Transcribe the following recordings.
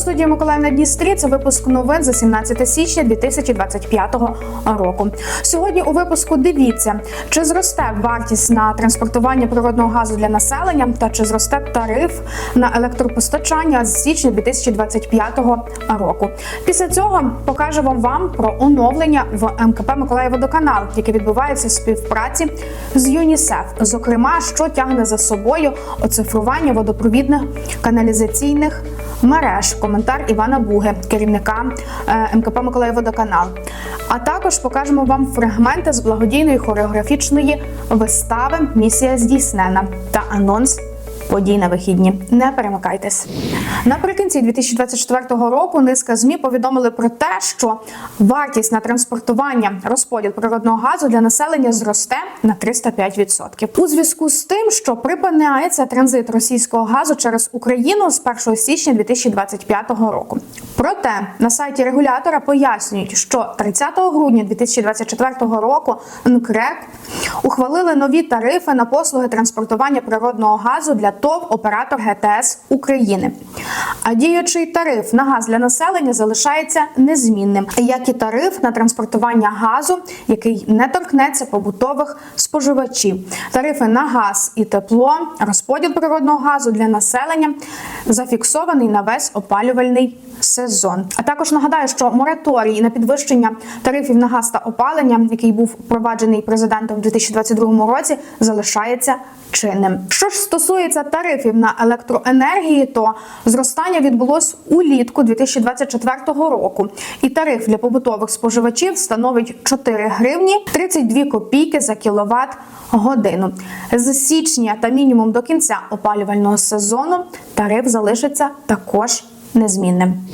студії Миколаївна Дністрі. Це випуск новин за 17 січня 2025 року. Сьогодні у випуску дивіться, чи зросте вартість на транспортування природного газу для населення та чи зросте тариф на електропостачання з січня 2025 року. Після цього покажемо вам про оновлення в МКП Миколаївводоканал, яке відбувається в співпраці з ЮНІСЕФ. Зокрема, що тягне за собою оцифрування водопровідних каналізаційних мереж. Коментар Івана Буги, керівника е, МКП Миколаївводоканал. А також покажемо вам фрагменти з благодійної хореографічної вистави Місія здійснена та анонс подій на вихідні. Не перемикайтесь. Наприкінці 2024 року низка змі повідомили про те, що вартість на транспортування розподіл природного газу для населення зросте на 305%. У зв'язку з тим, що припиняється транзит російського газу через Україну з 1 січня 2025 року. Проте на сайті регулятора пояснюють, що 30 грудня 2024 року НКРЕК ухвалили нові тарифи на послуги транспортування природного газу для ТОВ оператор ГТС України. А діючий тариф на газ для населення залишається незмінним, як і тариф на транспортування газу, який не торкнеться побутових споживачів. Тарифи на газ і тепло, розподіл природного газу для населення зафіксований на весь опалювальний сезон. А також нагадаю, що мораторій на підвищення тарифів на газ та опалення, який був впроваджений президентом у 2022 році, залишається чинним. Що ж стосується тарифів на електроенергії, то зростання відбулось улітку 2024 року, і тариф для побутових споживачів становить 4 гривні 32 копійки за кіловат годину. З січня та мінімум до кінця опалювального сезону тариф залишиться також незмінним.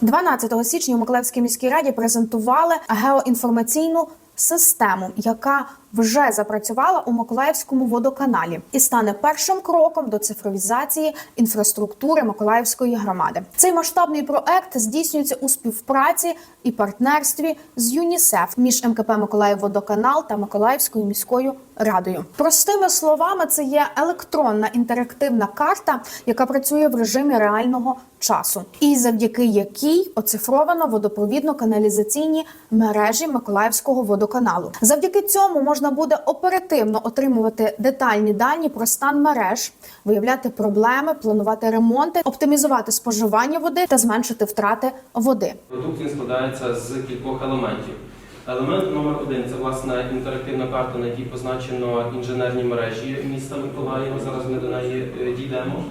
12 січня у Миколаївській міській раді презентували геоінформаційну систему, яка вже запрацювала у Миколаївському водоканалі і стане першим кроком до цифровізації інфраструктури Миколаївської громади. Цей масштабний проект здійснюється у співпраці і партнерстві з ЮНІСЕФ між МКП Миколаївводоканал та Миколаївською міською радою. Простими словами, це є електронна інтерактивна карта, яка працює в режимі реального часу, і завдяки якій оцифровано водопровідно-каналізаційні мережі Миколаївського водоканалу. Завдяки цьому можна буде оперативно отримувати детальні дані про стан мереж, виявляти проблеми, планувати ремонти, оптимізувати споживання води та зменшити втрати води. Продукт він складається з кількох елементів. Елемент номер один це власне інтерактивна карта, на якій позначено інженерні мережі міста Миколаєва. Зараз ми до неї е, дійдемо.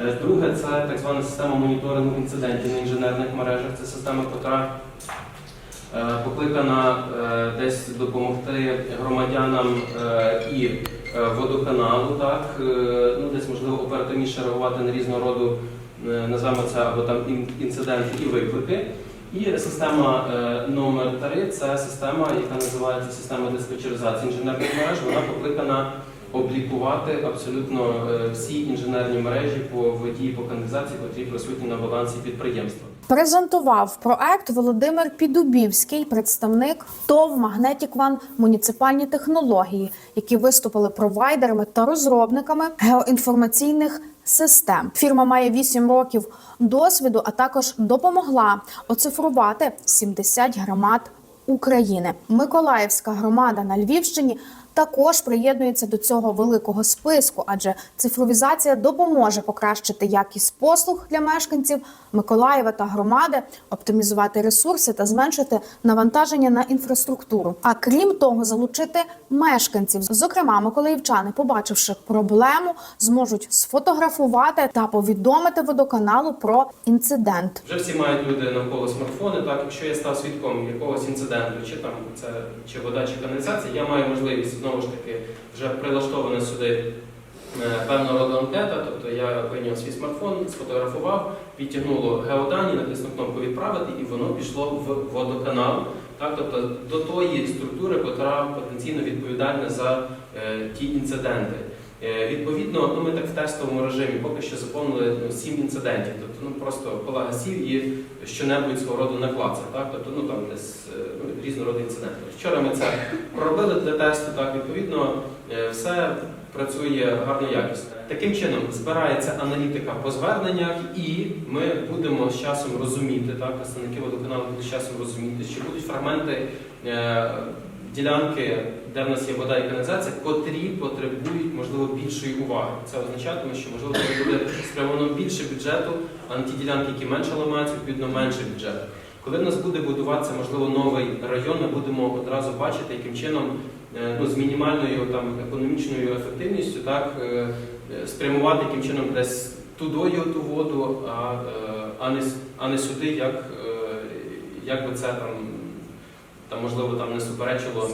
Е, Друге це так звана система моніторингу інцидентів на інженерних мережах. Це система, е, покликана е, десь допомогти громадянам е, і е, водоканалу, так е, ну десь можливо оперативніше реагувати на різного роду е, називаємо це або там ін- інциденти і виклики. І система е, номер 3 це система, яка називається система диспетчеризації інженерних мереж. Вона покликана облікувати абсолютно е, всі інженерні мережі по воді по каналізації, які присутні на балансі підприємства. Презентував проект Володимир Підубівський, представник ТОВ Магнетік Ван муніципальні технології, які виступили провайдерами та розробниками геоінформаційних систем. Фірма має 8 років досвіду, а також допомогла оцифрувати 70 громад України. Миколаївська громада на Львівщині також приєднується до цього великого списку, адже цифровізація допоможе покращити якість послуг для мешканців Миколаєва та громади, оптимізувати ресурси та зменшити навантаження на інфраструктуру. А крім того, залучити мешканців. Зокрема, миколаївчани, побачивши проблему, зможуть сфотографувати та повідомити водоканалу про інцидент. Вже всі мають люди навколо смартфони. Так, якщо я став свідком якогось інциденту, чи там це чи вода, чи каналізація, я маю можливість знову ж таки вже прилаштована сюди певна певного роду анкета. Тобто я вийняв свій смартфон, сфотографував, підтягнуло геодані, натиснув кнопку відправити, і воно пішло в водоканал. Так, тобто до тої структури, яка потенційно відповідальна за е, ті інциденти. Е, Відповідно, ну ми так в тестовому режимі поки що заповнили ну, сім інцидентів. Тобто, ну просто колега сів і щонебудь свого роду наклацав. Так, тобто, ну там десь е, ну, різного інциденти. Вчора ми це проробили для тесту. Так, відповідно, е, все працює гарно якісно. Таким чином збирається аналітика по зверненнях, і ми будемо з часом розуміти, так, представники водоканалу будуть з часом розуміти, що будуть фрагменти ділянки, де в нас є вода і каналізація, котрі потребують можливо більшої уваги. Це означатиме, що можливо буде спрямовано більше бюджету, а на ті ділянки, які менше ламаються, відповідно менше бюджету. Коли в нас буде будуватися можливо новий район, ми будемо одразу бачити, яким чином е, ну, з мінімальною там економічною ефективністю, так е, е, спрямувати яким чином десь тудою ту воду, а, а, не, а не сюди, як, як би це там, там можливо там не суперечило,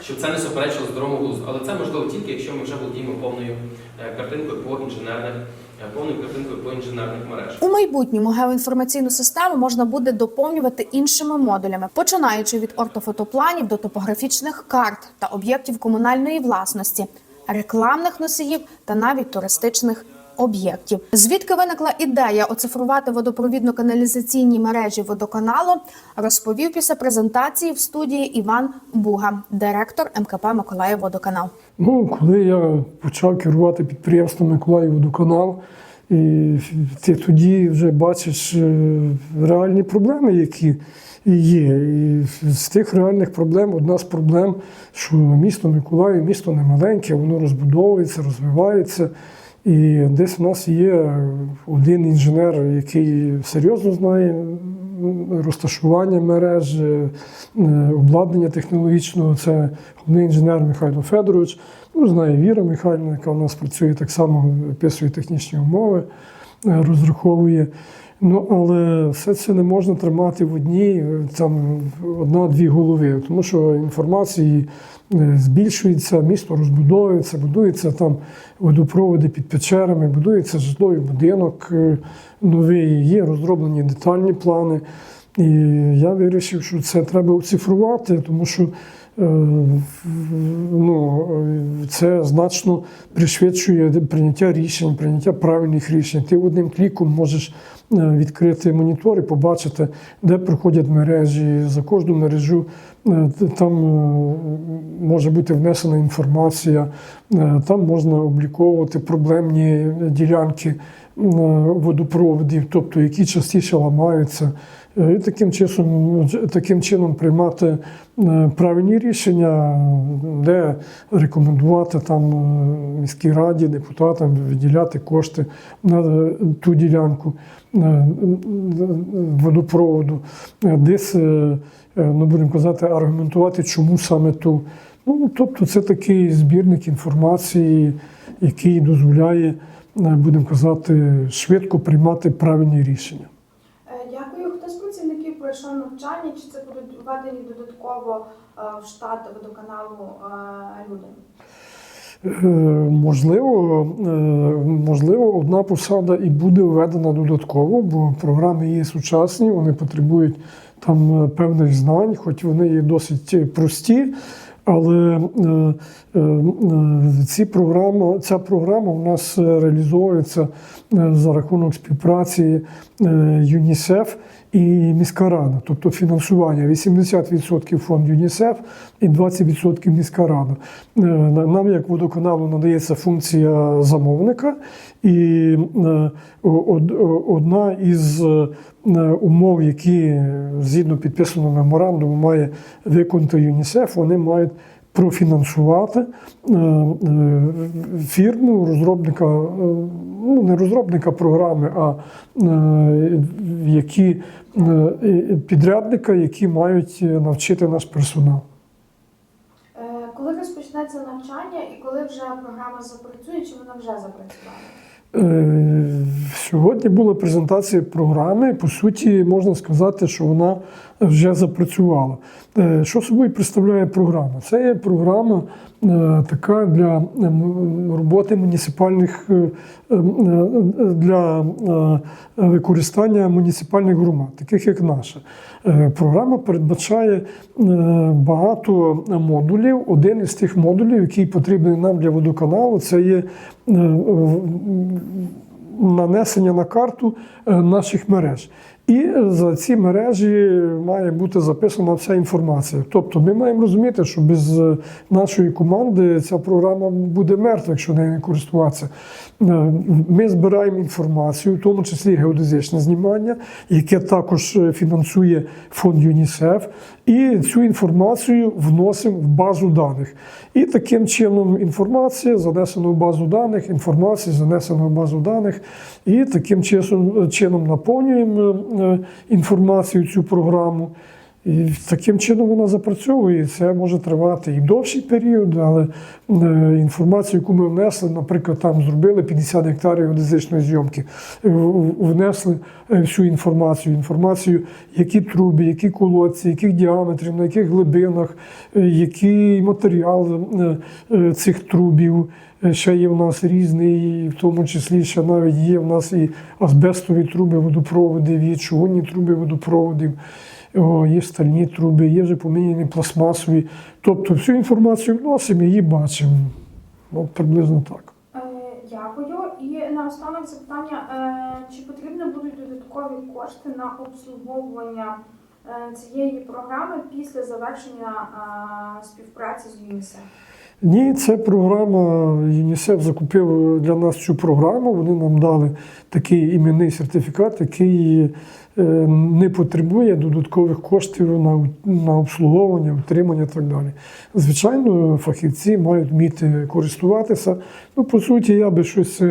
щоб це не суперечило здоровому глузду. Але це можливо тільки, якщо ми вже володіємо повною е, картинкою по інженерних, е, повною картинкою по інженерних мережах. У майбутньому геоінформаційну систему можна буде доповнювати іншими модулями, починаючи від ортофотопланів до топографічних карт та об'єктів комунальної власності, рекламних носіїв та навіть туристичних об'єктів. Звідки виникла ідея оцифрувати водопровідно-каналізаційні мережі водоканалу, розповів після презентації в студії Іван Буга, директор МКП Миколаївводоканал. Ну, коли я почав керувати підприємством Миколаївводоканал, і ти тоді вже бачиш е, реальні проблеми, які є. І з тих реальних проблем одна з проблем, що місто Миколаїв, місто не маленьке, воно розбудовується, розвивається. І десь у нас є один інженер, який серйозно знає розташування мереж, е, обладнання технологічного. Це головний інженер Михайло Федорович. Ну, знає Віра Михайлівна, яка у нас працює так само, описує технічні умови, е, розраховує. Ну, але все це не можна тримати в одній, там одна-дві голови, тому що інформації е, збільшується, місто розбудовується, будується там водопроводи під печерами, будується житловий будинок е, новий, є розроблені детальні плани. І я вирішив, що це треба оцифрувати, тому що ну, е, це значно пришвидшує прийняття рішень, прийняття правильних рішень. Ти одним кліком можеш е, відкрити монітор і побачити, де проходять мережі. За кожну мережу е, там може бути внесена інформація, там можна обліковувати проблемні ділянки водопроводів, тобто які частіше ламаються. Е, І таким чином, таким чином приймати е, правильні рішення, де рекомендувати там е, міській раді, депутатам виділяти кошти на е, ту ділянку е, водопроводу, Е, десь, е, е, ну будемо казати, аргументувати, чому саме ту. Ну, тобто, це такий збірник інформації, який дозволяє, е, будемо казати, швидко приймати правильні рішення. Е, Дякую. Хто з працівників пройшов навчання? Чи це будуть введені додатково е, в штат водоканалу е, люди? Е, Можливо, можливо, одна посада і буде введена додатково, бо програми є сучасні, вони потребують там певних знань, хоч вони є досить прості. Але ці програми, ця програма у нас реалізовується за рахунок співпраці ЮНІСЕФ і міська рада, тобто фінансування 80% фонд ЮНІСЕФ і 20% міська рада. Нам, як водоканалу, надається функція замовника, і е, одна із е, умов, які згідно підписаного меморандуму має виконати ЮНІСЕФ, вони мають профінансувати е, е, фірму розробника, е, ну не розробника програми, а які підрядника, які мають навчити наш персонал. Коли розпочнеться навчання і коли вже програма запрацює, чи вона вже запрацювала? Сьогодні була презентація програми. По суті, можна сказати, що вона вже запрацювала. Е, Що собою представляє програма? Це є програма е, така для е, роботи муніципальних е, е, е, для використання муніципальних громад, таких як наша. Програма передбачає багато модулів. Один із тих модулів, який потрібний нам для водоканалу, це є нанесення на карту наших мереж. І за ці мережі має бути записана вся інформація. Тобто ми маємо розуміти, що без е, нашої команди ця програма буде мертва, якщо нею не користуватися. Е, Ми збираємо інформацію, в тому числі геодезичне знімання, яке також е, фінансує фонд ЮНІСЕФ, і цю інформацію вносимо в базу даних. І таким чином інформація занесена в базу даних, інформація занесена в базу даних, і таким чином наповнюємо інформацію цю програму. І таким чином вона запрацьовує. Це може тривати і довший період, але е, інформацію, яку ми внесли, наприклад, там зробили 50 гектарів геодезичної зйомки, е, внесли е, всю інформацію, інформацію, які труби, які колодці, яких діаметрів, на яких глибинах, е, який матеріал е, е, цих трубів. Ще є в нас різний, і в тому числі ще навіть є в нас і азбестові труби водопроводів, є чугунні труби водопроводів. Є стальні труби, є вже поміняні пластмасові. Тобто всю інформацію вносимо, її бачимо. От приблизно так. Е, Дякую. І наостанок запитання: е, чи потрібні будуть додаткові кошти на обслуговування е, цієї програми після завершення співпраці з ЮНІСЕФ? Ні, це програма. ЮНІСЕФ закупив для нас цю програму. Вони нам дали такий іменний сертифікат, який е, не потребує додаткових коштів на, на обслуговування, утримання і так далі. Звичайно, фахівці мають вміти користуватися. Ну, по суті, я би щось.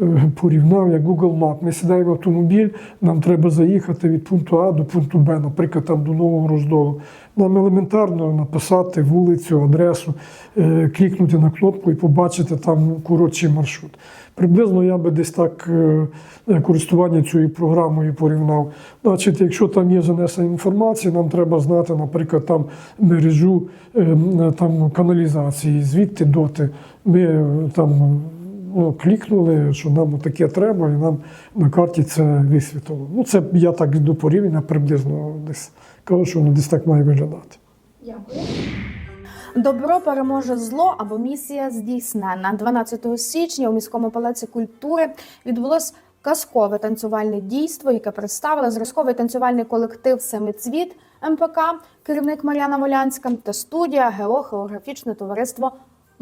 Е, Порівняв як Google Map. Ми сідаємо в автомобіль, нам треба заїхати від пункту А до пункту Б, наприклад, там до Нового Роздолу. Нам елементарно написати вулицю, адресу, е, клікнути на кнопку і побачити там коротший маршрут. Приблизно я би десь так е, користування цією програмою порівняв. Значить, якщо там є занесена інформація, нам треба знати, наприклад, там мережу там каналізації, звідти доти. Ми там ну, клікнули, що нам таке треба, і нам на карті це висвітлило. Ну, це я так до порівняння приблизно десь кажу, що воно десь так має виглядати. Добро переможе зло або місія здійснена. 12 січня у міському палаці культури відбулось казкове танцювальне дійство, яке представили зразковий танцювальний колектив Семицвіт МПК, керівник Мар'яна Волянська та студія ГЕО Хореографічне товариство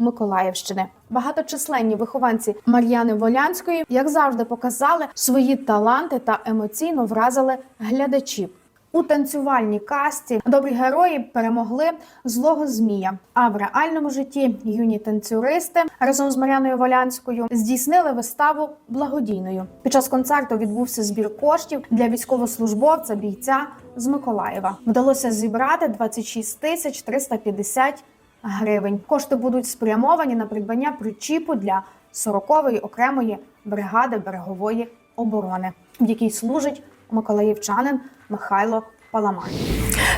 Миколаївщини. Багаточисленні вихованці Мар'яни Волянської, як завжди, показали свої таланти та емоційно вразили глядачів. У танцювальній касті добрі герої перемогли злого змія. А в реальному житті юні танцюристи разом з Мар'яною Волянською здійснили виставу благодійною. Під час концерту відбувся збір коштів для військовослужбовця бійця з Миколаєва. Вдалося зібрати 26 тисяч 350 гривень. Кошти будуть спрямовані на придбання причіпу для 40-ї окремої бригади берегової оборони, в якій служить миколаївчанин Михайло Паламар.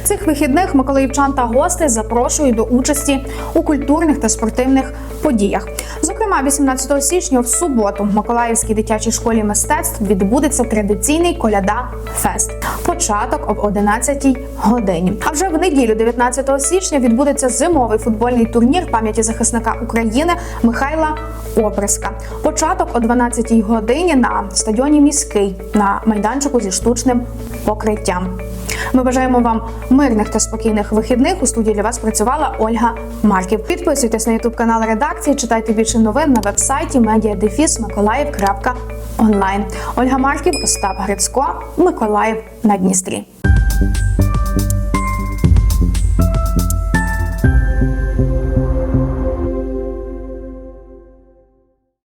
Цих вихідних миколаївчан та гостей запрошують до участі у культурних та спортивних подіях. Зокрема, 18 січня в суботу в Миколаївській дитячій школі мистецтв відбудеться традиційний коляда фест. Початок об 11 годині. А вже в неділю, 19 січня, відбудеться зимовий футбольний турнір пам'яті захисника України Михайла Оприска. Початок о 12 годині на стадіоні міський на майданчику зі штучним покриттям. Ми бажаємо вам мирних та спокійних вихідних. У студії для вас працювала Ольга Марків. Підписуйтесь на ютуб канал редакції, читайте більше новин на вебсайті mediadefis.mиколаїв.онлайн. Ольга Марків, Остап Грицько, Миколаїв на Дністрі.